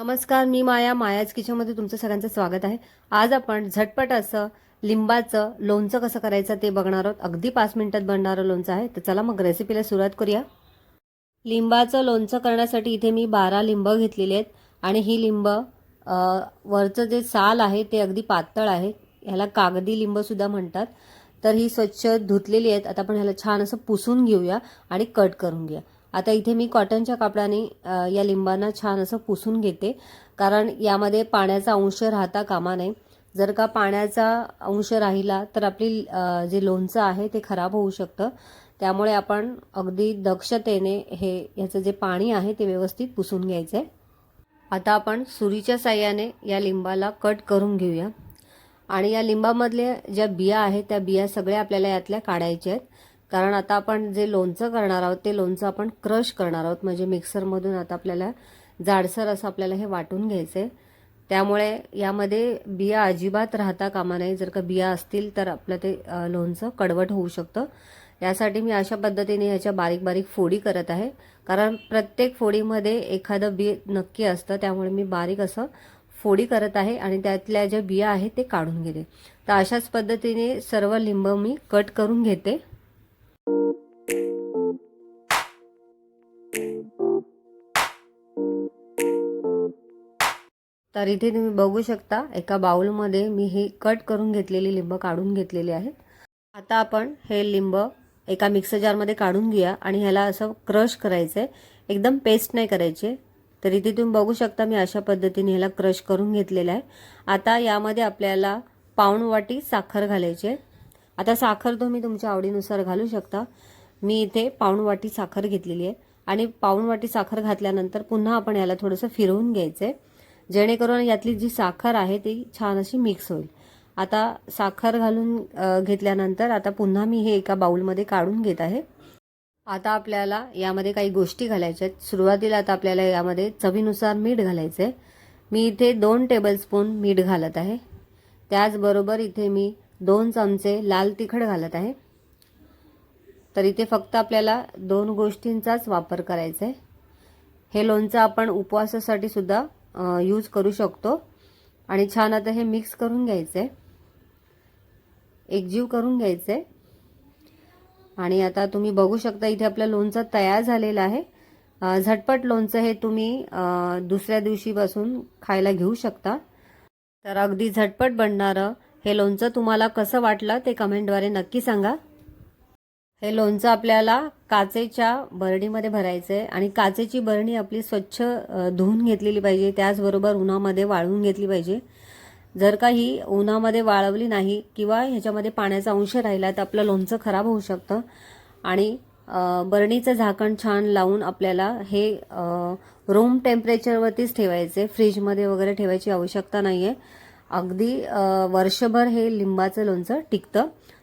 नमस्कार मी माया मायाज किचनमध्ये तुमचं सगळ्यांचं स्वागत आहे. आज आपण झटपट असं लिंबाचं लोणचं कसं करायचं ते बघणार आहोत. अगदी पाच मिनिटात बनणारं लोणचं आहे. तर चला मग रेसिपीला सुरुवात करूया. लिंबाचं लोणचं करण्यासाठी इथे मी बारा लिंब घेतलेली आहेत आणि ही लिंब वरचं जे साल आहे ते अगदी पातळ आहे. ह्याला कागदी लिंबसुद्धा म्हणतात. तर ही स्वच्छ धुतलेली आहेत. आता आपण ह्याला छान असं पुसून घेऊया आणि कट करून घेऊया. आता इथे मी कॉटनच्या कापडाने या लिंबांना छान असं पुसून घेते. कारण यामध्ये पाण्याचा अंश राहता कामा नये. जर का पाण्याचा अंश राहिला तर आपली जे लोणचं आहे ते खराब होऊ शकतं. त्यामुळे आपण अगदी दक्षतेने हे ह्याचं जे पाणी आहे ते व्यवस्थित पुसून घ्यायचं आहे आता आपण सुरीच्या साह्याने या लिंबाला कट करून घेऊया. आणि या लिंबामधल्या ज्या बिया आहेत त्या बिया सगळ्या आपल्याला यातल्या काढायच्या आहेत. कारण आता आपण जे लोणचं करणार आहोत ते लोणचं आपण क्रश करणार आहोत. म्हणजे मिक्सरमधून आता आपल्याला जाडसर असं आपल्याला हे वाटून घ्यायचं आहे त्यामुळे यामध्ये बिया अजिबात राहता कामा नाही जर का बिया असतील तर आपलं ते लोणचं कडवट होऊ शकतं. यासाठी मी अशा पद्धतीने ह्याच्या बारीक बारीक फोडी करत आहे. कारण प्रत्येक फोडीमध्ये एखादं बी नक्की असतं. त्यामुळे मी बारीक असं फोडी करत आहे आणि त्यातल्या ज्या बिया आहेत ते काढून घेते. तर अशाच पद्धतीने सर्व लिंब मी कट करून घेते. तर इथे तुम्ही बघू शकता एका बाउलमध्ये मी हे कट करून घेतलेली लिंब काढून घेतलेली आहेत आता आपण हे लिंब एका मिक्सर जारमध्ये काढून घेऊया आणि ह्याला असं क्रश करायचं आहे एकदम पेस्ट नाही करायचे. तर इथे तुम्ही बघू शकता मी अशा पद्धतीने ह्याला क्रश करून घेतलेलं आहे. आता यामध्ये आपल्याला पाऊण वाटी साखर घालायची आहे. आता साखर तुम्ही तुमच्या आवडीनुसार घालू शकता. मी इथे पाऊण वाटी साखर घेतलेली आहे. आणि पाऊण वाटी साखर घातल्यानंतर पुन्हा आपण याला थोडंसं फिरवून घ्यायचं आहे जेणेकरून यातली जी साखर आहे ती छान अशी मिक्स होईल. आता साखर घालून घेतल्यानंतर आता पुन्हा मी हे एका बाउलमध्ये काढून घेत आहे. आता आपल्याला यामध्ये काही गोष्टी घालायच्या आहेत. सुरुवातीला आता आपल्याला यामध्ये चवीनुसार मीठ घालायचं आहे मी इथे दोन टेबलस्पून मीठ घालत आहे. त्याचबरोबर इथे मी दोन चमचे लाल तिखट घालत आहे. तर इथे फक्त आपल्याला दोन गोष्टींचाच वापर करायचा आहे हे लोणचं आपण उपवासासाठी सुद्धा यूज करू शकतो. आणि छान आता हे मिक्स करून घ्यायचं आहे एकजीव करून घ्यायचं आहे आणि आता तुम्ही बघू शकता इथे आपलं लोणचं तयार झालेलं आहे. झटपट लोणचं हे तुम्ही दुसऱ्या दिवशीपासून खायला घेऊ शकता. तर अगदी झटपट बनणारं हे लोणचं तुम्हाला कसं वाटलं ते कमेंटद्वारे नक्की सांगा. हे लोणचं आपल्याला काचेच्या बरणीमध्ये भरायचं आहे आणि काचेची बरणी आपली स्वच्छ धुवून घेतलेली पाहिजे. त्याचबरोबर उन्हामध्ये वाळवून घेतली पाहिजे. जर का ही उन्हामध्ये वाळवली नाही किंवा ह्याच्यामध्ये पाण्याचा अंश राहिला तर आपलं लोणचं खराब होऊ शकतं. आणि बरणीचं झाकण छान लावून आपल्याला हे रूम टेम्परेचरवरतीच ठेवायचे. फ्रीजमध्ये वगैरे ठेवायची आवश्यकता नाही आहे अगदी वर्षभर हे लिंबाचं लोणचं टिकतं.